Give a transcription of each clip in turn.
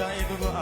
ไปทำ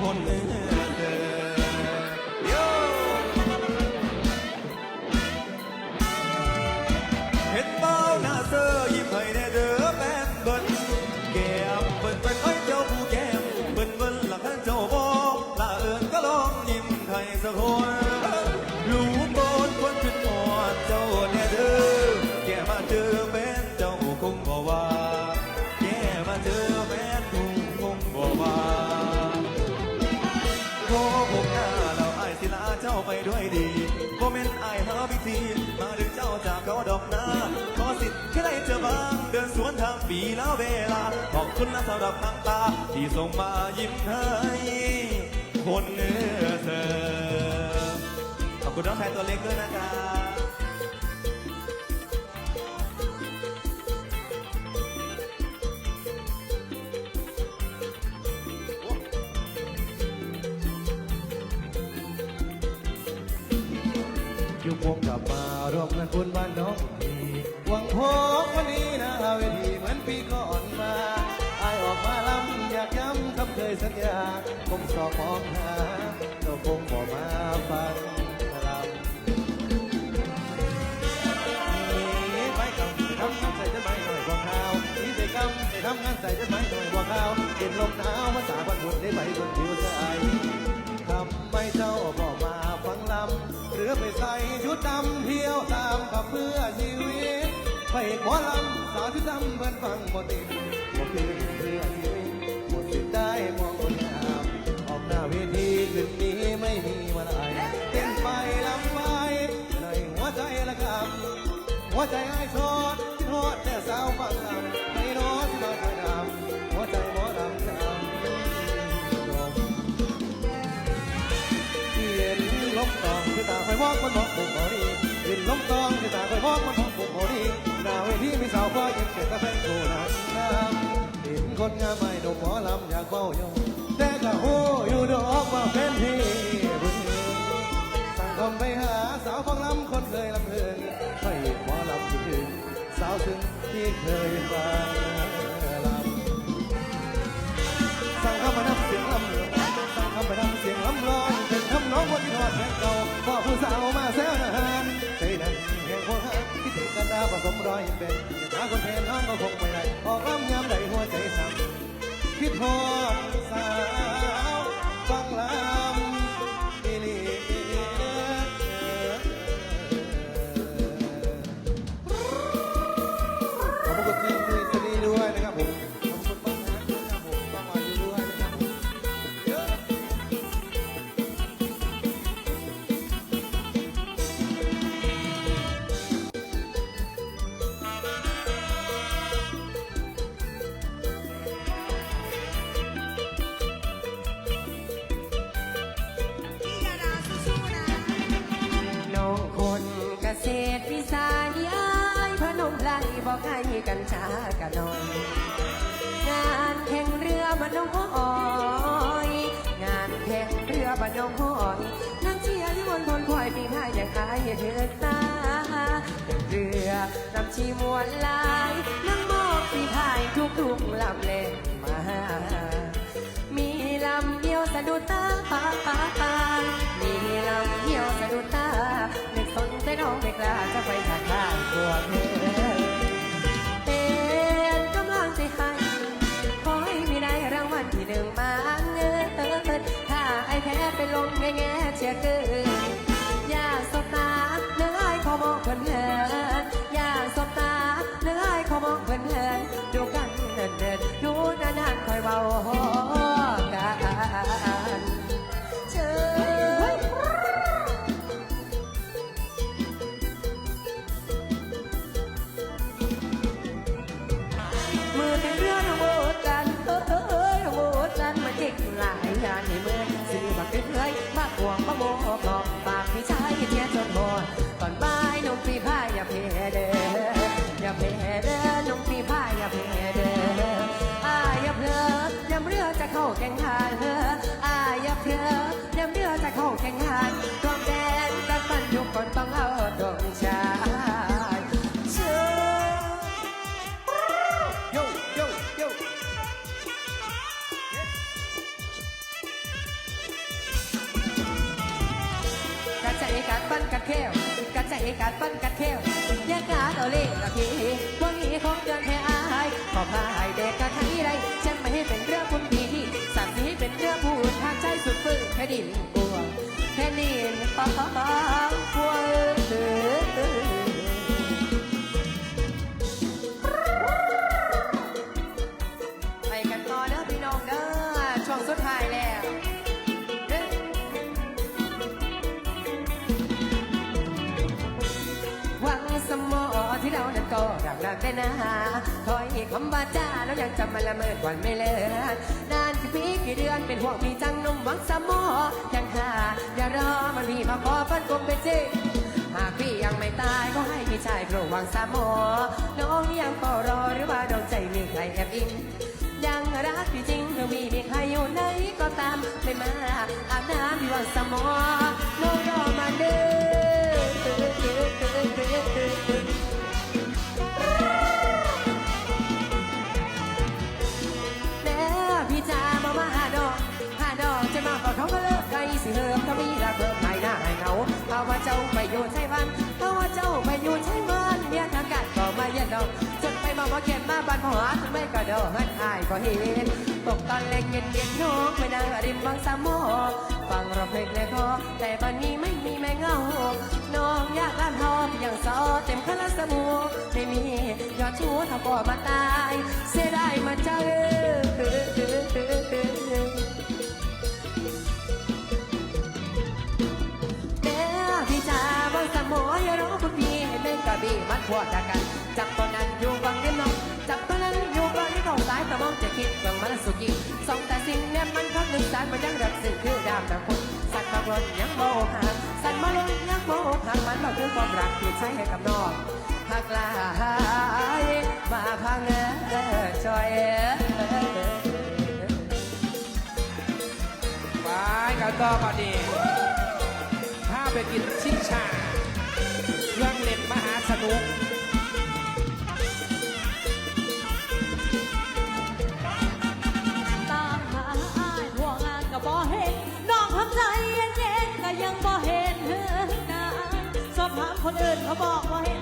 คนเอ่ย ด้วยดีโมเมนต์ไอ้ายหาพิธี มาดึงเจ้าจากเขาดอกนาขอสิทธิ์แค่ได้เจอบ้าง เดินสวนทางปีแล้วเวลา ขอบคุณนะสำหรับน้ำตา ที่ส่งมายิ้มให้คนเนื้อเธอ ขอบคุณน้องชายตัวเล็กด้วยนะครับ วงกลับมาร่วมงานบุญบ้านน้องพีหวังพบวันนี้นะเวทีเหมือนปีก่อนมาอายออกมาลำอยากย้ำคำเคยสัญญาคงสอบมองหาเจ้าคงบอกมาฟังลำนี่ไปกับทำงานใส่จะไม่หน่อยบอกข่าวนี่ใส่กำใส่ทำงานใส่จะไม่หน่อยบอกข่าวเห็นลมหนาวภาษาบ้านบุญได้ไปบนผิวสายทำไมเจ้าบอกมาฟังลำ หรือไปใส่ชุดดำเที่ยวตามกับเพื่อชีวิตไปหมอลำสาวชุดดำเพื่อนฟังหมดติดหมดคืนเพื่อชีวิตหมดสิทธิ์ได้มองคนงามออกหน้าเวทีคืนนี้ไม่มีวันไหนเต้นไปลำไปในหัวใจละครับหัวใจไอ้โท มองมันมองปุ่มบอดีเห็นลมตองคือตาคอยมองมันมองปุ่มบอดีหน้าเวทีมีสาวพ่อยิ้มเก่งกับแฟนกูนั้นน้ำเห็นคนงามไม่ดมหมอลำอยากเฝ้าอยู่แต่ก็หูอยู่ดอกว่าเป็นที่บุญสั่งคำไปหาสาวฟังลำคนเคยลำเพลินไปหมอลำที่คืนสาวซึ้งที่เคยฟังลำสั่งเข้ามานำเสียงลำเหลืองสั่งเข้ามานำเสียงลำลอยเป็นทำน้องคนที่นอนแทงเก่า พ่อผู้สาวมาแซวนานใจนั้นแห่งควหักคิดถึงกันดาผสมรอยเป็นหาคนแทนน้องก็คงไม่ได้ออกลำยามใดหัวใจสั่นคิดทอดสาวฟังลำ เรืองหอยนั่งเชียร์ที่บนทนพลอยปีพายอย่างขายเถิดตาเรือนำชีมวนลายนั่งมอกปีพายทุกทุกลำเล่นมา มีลำเดียวสะดุดตาปาปาปามีลำเดียวสะดุดตาเด็กสนใจน้องไม่กล้าจะไปทางข้างกลัวเธอเป็นกำลังใจให้ขอให้มีได้รางวัลที่หนึ่งมา ไปลงแง่เชียเกินอย่าสบตาเนื้อไอ้ขอมองเพิ่นเหินอย่าสบตาเนื้อไอ้ขอมองเพิ่นเหินดูกันเดินเดินดูนานๆคอยเบา แข่งขันอายอย่าเพลอยำเรือจะเข้าแข่งขันกองแดนกันมันทุกคนต้องเอาดวงชายเชื่อโยโยโยกัดใจกัดปั้นกัดเข้วกัดใจกัดปั้นกัด สุดฝืนแค่ดินกลัวแค่นี้ปังกลัวไปกันต่อเด้อพี่น้องเด้อช่วงสุดท้ายแล้วเด้อหวังสมอที่เรานั้นก็ดังดังได้นะคอยคำบาจ้าแล้วยังจำมันละเมิดวันไม่เลิก กี่ปีกี่เดือนเป็นห่วงพี่จังนุ่มหวังสมอยังหาอย่ารอมันพี่มาขอเพิ่นคงเป็นจริงหากพี่ยังไม่ตายก็ให้พี่ชายโปรดหวังสมอน้องยังก็รอหรือว่าดวงใจมีใครแอบอิงยังรักพี่จริงหรือมีมีใครอยู่ไหนก็ตามไม่มาอาบน้ำที่วังสมอน้องรอมาเด้อ เก็บมาบ้านพ่อหาถึงไม่ก็เดินหายก็เห็นตกตอนเล็กเย็นเย็นน้องไม่นั่งริมบางสามหมฟังเราเพลงเลยพอแต่บันนี้ไม่มีแม่เงา น้องอยากลานทองอย่างซอเต็มคาราสมูไม่มียอดชูถ้าบ่มาตาย เสียดายมาเจอแม่พี่จ๋าบางสมออย่ารอคุณพี่ให้เล่นกระบี่มัดพวดกันจับตอนนั้นอยู่ มันมันยังรักสิ่งคือดามแต่คนสัตว์บางคนยังโมหะสัตว์มาลงยังโมหะมันบอกคือความรักที่ใช้ให้กับน้องหักลายมาพังเออจอยไปกันต่อบัดนี้พาไปกินชิงชาเรื่องเล่นมหาสนุก คนอื่นเขาบอกว่าให้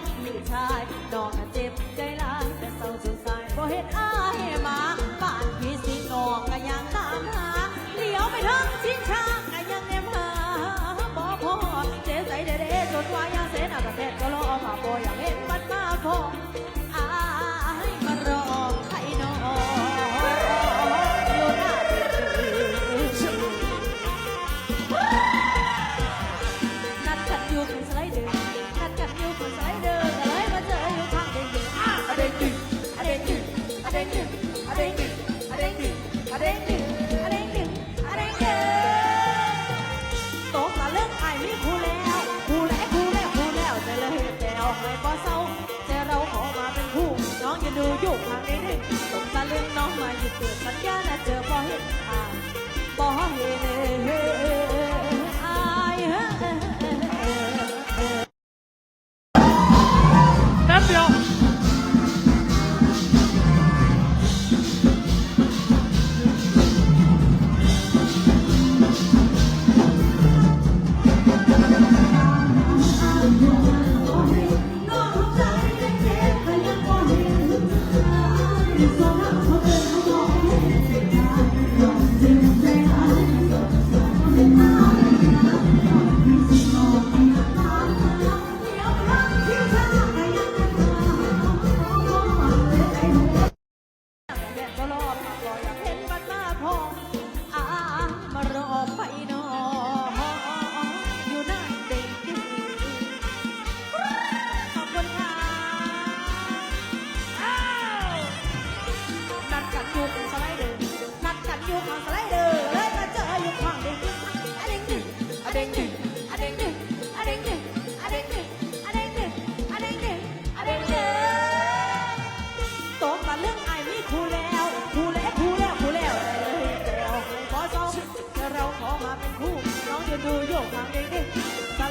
ดึงอะเด้งดึงอะเด้งดึงอะเด้งดึงตมาเลิกไอ้มีคู่แล้วคู่แล้วคู่แล้วคู่แล้วแต่เลยแต่เอาไม่พอเศร้าแต่เราขอมาเป็นคู่น้องอย่าดูยุ่งทางเด้งดึงตกตะลึงน้องมาหยุดเกิดสัญญาและเจอพอเห็นอ่านบ่เห็น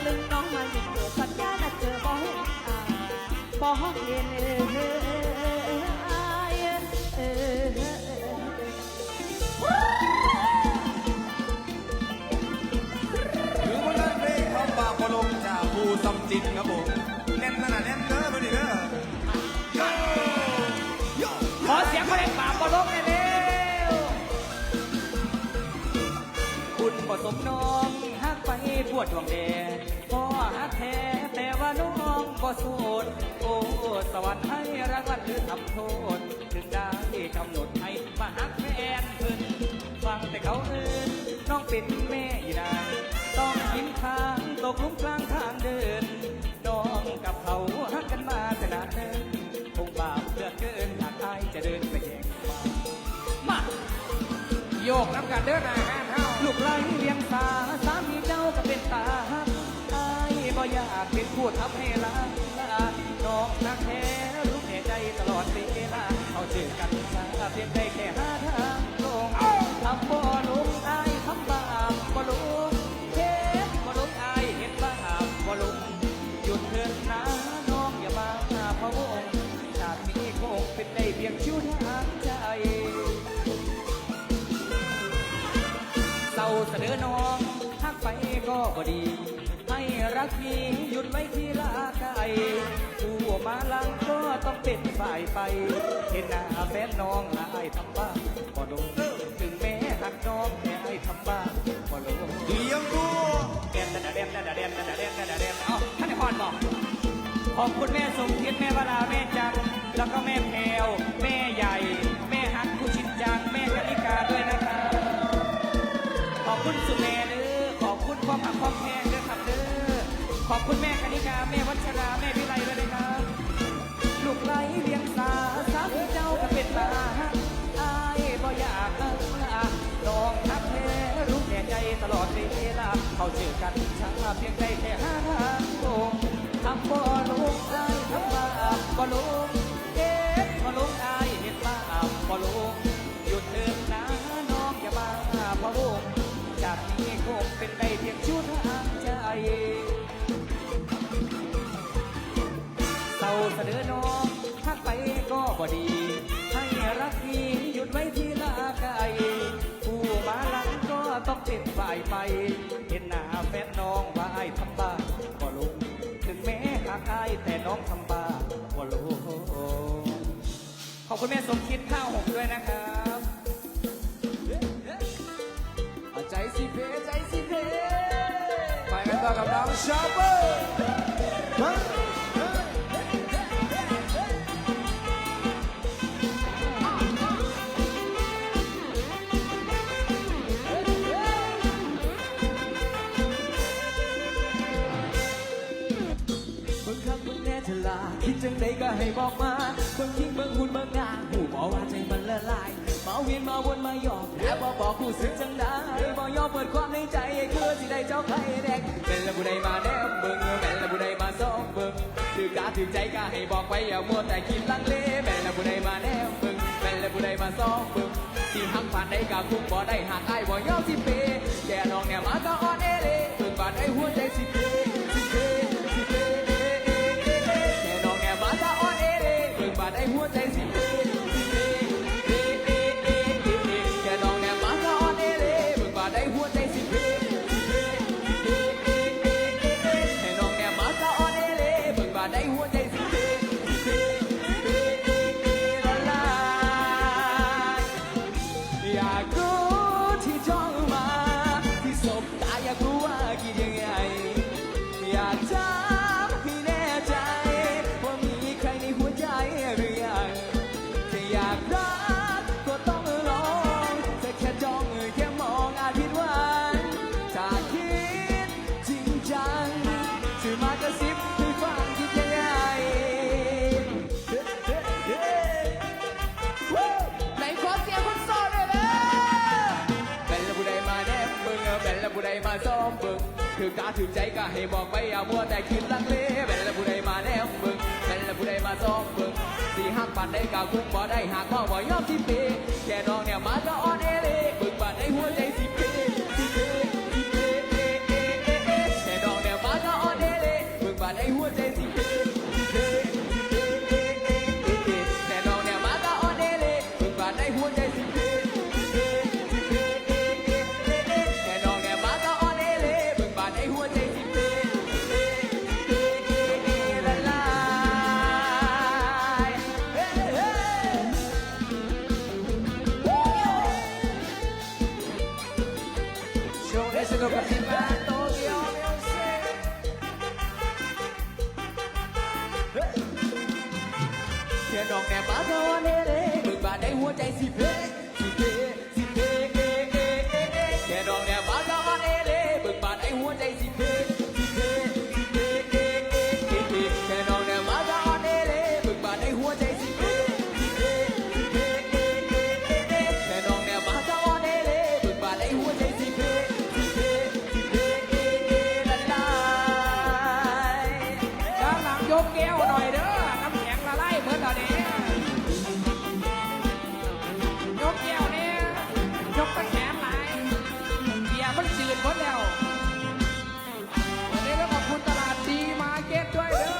ลึงน้องมาอยู่เกิดสัญญาณเจอบ่เห็นอาบ่ห็นเอออายเอถือว่าเล่นเพลงของบาปลงจากภูซัมจินครับผมแน่นขนาดแน่นเด้อมาดิเด้อโยโยขอเสียงคนเอกปราบบอลงเลยเร็วคุณผสมน้อง ฮักไปวดดวงแดพ่อฮักแท้แต่ว่าน้องบ่โสดโอ้สวรรค์ให้รางวัลหรือทำโทษ ถึงได้กำหนดให้มาฮักแฟนเพิ่นฟังแต่เขาเอินน้องเป็นแม่อีนางต้องกินข้างตกลุมกลางทางเดินน้องกับเขาฮักกันมาแต่นานเดินคงบาปเลือเกินหากอายจะเดินไปแย่งมามาโยกน้ำกันเด้อหนางานเฮาลูกไล่เลี้ยงสาสา จะเป็นตาหักอายบ่อยากเป็นผู้ทับให้ลาลาน้องนักแท้รู้แน่ใจตลอดเวลาเอาเจอกันช้าเพียงได้ ก็ดี ให้รักพี่หยุดไว้ที่ลาไกลผู้มาลังก็ต้องเป็นฝ่ายไป เห็นหน้าแฟนน้องละไอ้ทำบ้าบ่ลงถึงแม้หักน้องแต่ไอ้ทำบ้าบ่ลงเลี้ยงกูเดนดาเดนดาเดนดาเดนดาเดนเอ้าท่านไอ้พรบอกขอบคุณแม่สมคิดแม่วราแม่จันแล้วก็แม่แพรวแม่ใหญ่ แม่ฮักผู้ชินจังแม่กนิกาด้วยนะครับขอบคุณสุแม่เด้ อขอบคุณความหักความแพงเด้อครับเด้อขอบคุณแม่กนิกาแม่วัชราแม่วิไลด้วยนะครับลูกไหลเลี้ยงสาสามเจ้าก็เป็นตาอายบ่อยากละน้องทักแท้รู้แน่ใจตลอดเวลาเขาเจอกันช้าเพียงได้แค่ห้าทางลงทำบ่ลงอายทำบาปบ่ลงเอ็ดบ่ลงอายเห็นบาปบ่ลง เป็นได้เพียงชั่วทางใจเศร้าเสนอน้องทักไปก็บ่ดี ให้รักพี่หยุดไว้ที่ลาไกลผู้มาหลังก็ต้องเป็นฝ่ายไป เห็นหน้าแฟนน้องว่าไอ้ทำบ้าก็ลงถึงแม้หากอายแต่น้องทำบ้าก็ลงขอบคุณแม่สมคิดข้าวหกด้วยนะครับ ไปกันต่อกับน้องชอปเปอร์มาเบิ่งคักเบิ่งแน่ฉลาคิดจังใดก็ให้บอกมาบิ่งทิ้งบิ่งหุ่นบิ่งงานหูบอกว่าใจมันละลาย มาเวียนมาวนมาหยอกแต่บ่บอกผู้สึกจังได้บ่ยอมเปิดความในใจให้กลัวสิได้เจ้าใครแดกเป็นละผู้ใดมาแนมเบิ่งเป็นละผู้ใดมาซ้อมเบิ่งถือกาถือใจก็ให้บอกไปอย่ามัวแต่คิดลังเลเป็นละผู้ใดมาแนมเบิ่งเป็นละผู้ใดมาซ้อมเบิ่งสิหักผ่านได้ก็คุ้มบ่ได้หากอ้ายบ่ยอมสิเปแก่น้องเนี่ยมาก็อ่อนเอเลเบิ่งบาดไอ้หัวใจสิเป ซ้อมเบิ่งถือกาถือใจก็ให้บอกไปอย่ามัวแต่คิดลังเลเป็นละผู้ใดมาแนวเบิ่งเป็นละผู้ใดมาซ้อมเบิ่งสีหักปันได้กาคุ้มบ่ได้หากพ่อบ่ยอมสิเปแค่น้องเนี่ยมาก็อ่อนเอเลเบิ่งบานในหัวใจ สิเพสิเพสิเพเอเอเอเอแค่ดอกแก้มมาเท่าวันเร่บึกบานในหัวใจสิเพสิเพสิเพเอเอเอเอแค่ดอกแก้มมาเท่าวันเร่บึกบานในหัวใจสิเพสิเพสิเพเอเอเอเอแค่ดอกแก้มมาเท่าวันเร่บึกบานในหัวใจสิเพสิเพสิเพเอเอละลายด้านหลังยกแก้วหน่อยเด้อน้ำแข็งละลายเหมือนตอนนี้ หมดแล้ววันนี้ก็ขอบคุณตลาดดีมาร์เก็ตด้วยเด้อ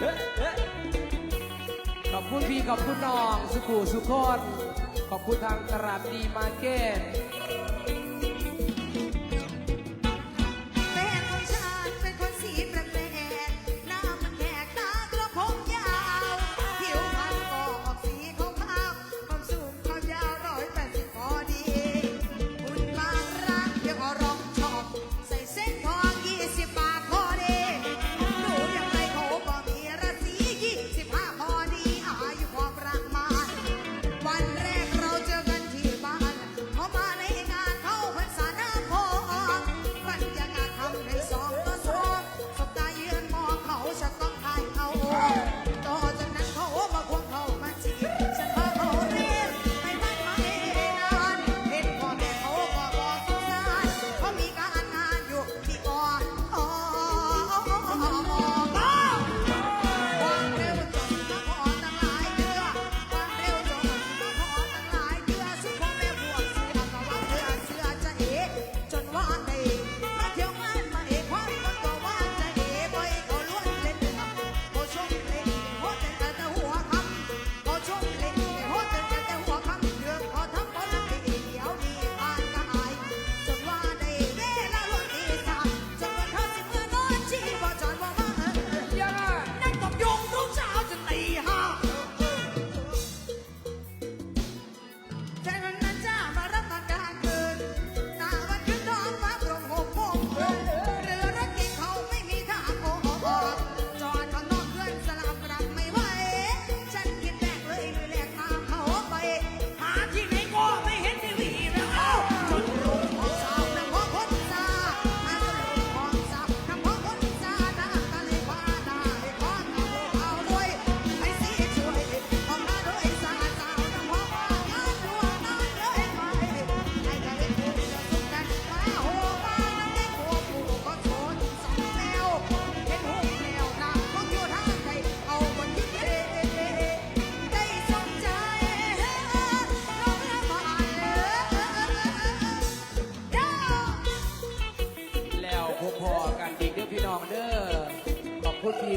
เฮ้เฮ้ขอบคุณพี่ขอบคุณน้อง สุขุสุขคนขอบคุณทางตลาดดีมาร์เก็ต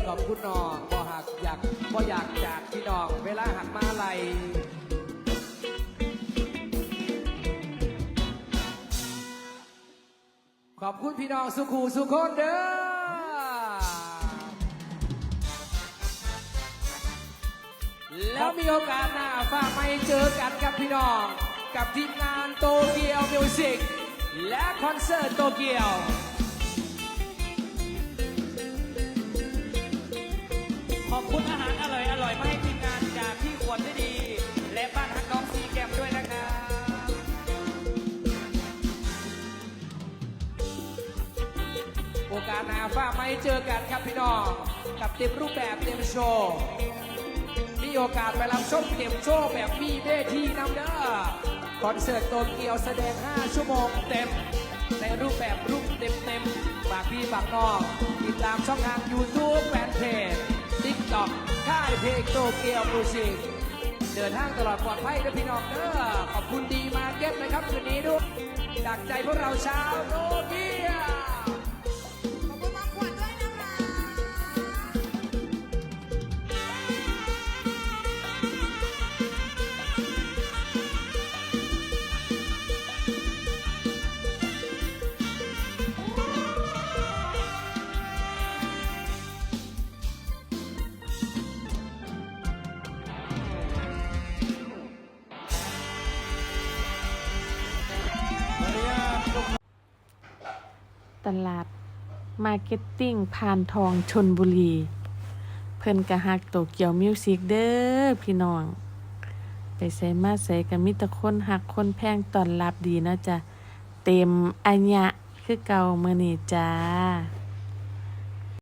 ขอบคุณพี่ขอบคุณน้องบ่หักอยากบ่อยากจากพี่น้องเวลาหักมาไหลขอบคุณพี่น้องสุขูสุคนเด้อแล้วมีโอกาสหน้าฝากไม่เจอกันกับพี่น้อง กับทีมงานโตเกียวมิวสิกและคอนเสิร์ตโตเกียว คุณอาหารอร่อยอร่อยมาให้ทีมงานจากที่ขวดได้ดี และบ้านฮักน้องซีแกมด้วยนะครับโอกาสหน้าฟ้าไม่เจอกันครับพี่น้อง กับเต็มรูปแบบเต็มโชว์มีโอกาสไปรับชมเต็มโชว์แบบมีเวทีนำเด้อคอนเสิร์ตโตเกียวแสดง 5 ชั่วโมงเต็ม ในรูปแบบรูปเต็มเต็มๆฝากพี่ฝากน้องติดตามช่องทาง YouTube แฟนเพจ ตอกค่ายเพลงโตเกียวมิวสิกเดินทางตลอดปลอดภัยนะพี่น้องเด้อขอบคุณดีมาเก็ตนะครับคืนนี้ด้วยดักใจพวกเราชาวโตเกียว ตลาดมาร์เก็ตติ้งพานทองชนบุรี เพิ่นกะฮักโตเกียวมิวสิกเด้อพี่น้อง ไปใส่มาใส่ก็มีแต่คนหักคนแพงตอนรับดีเนาะจ้ะ เต็มอัญญะคือเก่ามื้อนี่จ้า